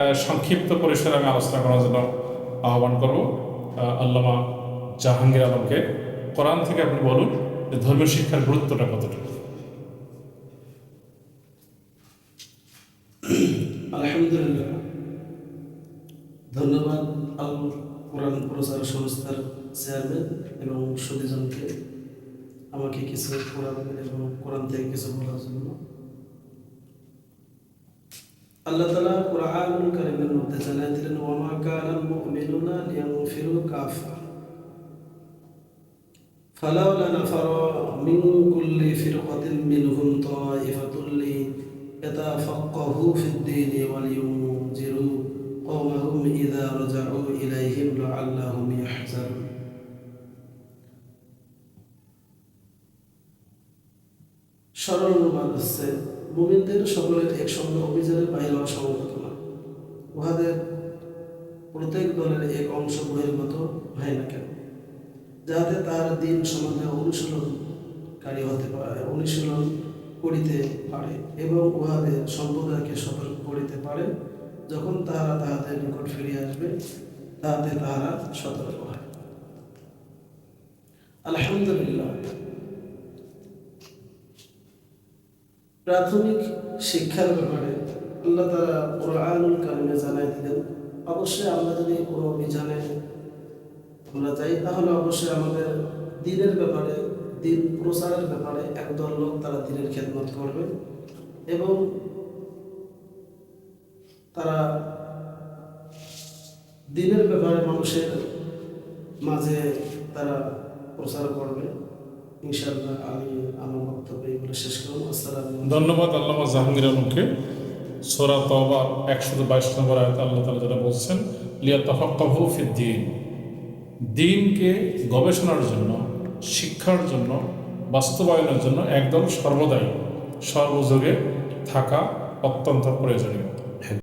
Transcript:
সংক্ষিপ্ত পরিসরে আমি আলোচনা করার জন্য আহ্বান করব। আল্লামা জাহাঙ্গীর আলমকে। কোরআন থেকে আপনি বলুন যে ধর্মীয় শিক্ষার গুরুত্বটা কতটুকু? আলহামদুলিল্লাহ। ধন্যবাদ আল কোরআন প্রচার সংস্থার চেয়ারম্যান এবং সুদীজনকে আমাকে কিছু কোরআন এবং কোরআন থেকে কিছু বলার জন্য। আল্লাহ তালা কোরআনুল কারিমের মধ্যে জানাই দিলেন ওয়ামা কানাল মুমিনুনা লিয়ানফিরু কাফা فلولا نفر من كل فرقة منهم طائفة ليتفقهوا في الدين ولينذروا قومهم إذا رجعوا إليهم لعلهم يحذرون সরল অনুবাদ হচ্ছে মুমিনদের সকলের এক একসঙ্গে অভিযানের বাইরে হওয়া সম্ভবত না। উহাদের প্রত্যেক দলের এক অংশ বহির্গত হয় না কেন? যাতে তার দিন সম্বন্ধে অনুশীলনকারী হতে পারে, অনুশীলন করিতে পারে এবং উহাদের সম্প্রদায়কে সতর্ক করিতে পারে, যখন তাহারা তাহাদের নিকট ফিরে আসবে, তাহাতে তাহারা সতর্ক হয়। আলহামদুলিল্লাহ। প্রাথমিক শিক্ষার ব্যাপারে আল্লাহ তারা কোরআনুল কারিমে জানাই দিলেন, অবশ্যই আমরা যদি কোনো অভিযানে আমরা যাই, তাহলে অবশ্যই আমাদের দিনের ব্যাপারে, দিন প্রচারের ব্যাপারে একদল লোক তারা দিনের খেদমত করবে এবং তারা দিনের ব্যাপারে মানুষের মাঝে তারা প্রচার করবে। আমি আমার বক্তব্য এগুলো শেষ আসসালামু ধন্যবাদ আল্লামা জাহাঙ্গীর আলমকে। সোরা তবা একশো বাইশ নম্বর আয়তে আল্লাহ তালা যেটা বলছেন লিয়া তফাক্কাহু ফিদ্দিন। দিনকে গবেষণার জন্য, শিক্ষার জন্য, বাস্তবায়নের জন্য একদল সর্বদাই, সর্বযোগে থাকা অত্যন্ত প্রয়োজনীয়।